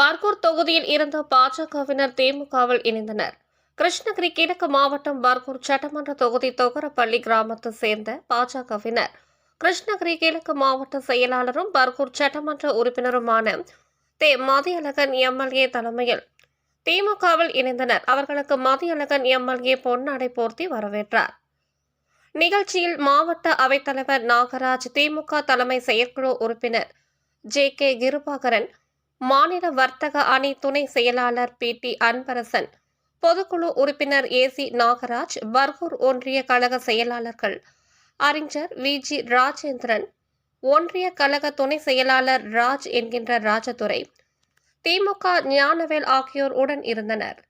பர்கூர் தொகுதியில் இருந்த பாஜகவினர் திமுகவில் இணைந்தனர். கிருஷ்ணகிரி கிழக்கு மாவட்டம் பர்கூர் சட்டமன்ற தொகுதி தொகரப்பள்ளி கிராமத்தை சேர்ந்த பாஜகவினர். கிருஷ்ணகிரி கிழக்கு மாவட்ட செயலாளரும் பர்கூர் சட்டமன்ற உறுப்பினருமான தே. மதியழகன் எம்எல்ஏ தலைமையில் திமுகவில் இணைந்தனர். அவர்களுக்கு மதியழகன் எம்எல்ஏ பொன்னாடை போர்த்தி வரவேற்றார். நிகழ்ச்சியில் மாவட்ட அவைத்தலைவர் நாகராஜ் திமுக தலைமை செயற்குழு உறுப்பினர் ஜே கே கிருபாகரன் மாநில வர்த்தக அணி துணை செயலாளர் பி. டி. அன்பரசன். பொதுக்குழு உறுப்பினர் ஏசி நாகராஜ் பர்கூர் ஒன்றிய கழக செயலாளர்கள். அறிஞர் வி. ஜி. ராஜேந்திரன். ஒன்றிய கழக துணை செயலாளர் ராஜ் என்கின்ற ராஜதுரை. திமுக ஞானவேல் ஆகியோர் உடன் இருந்தனர்.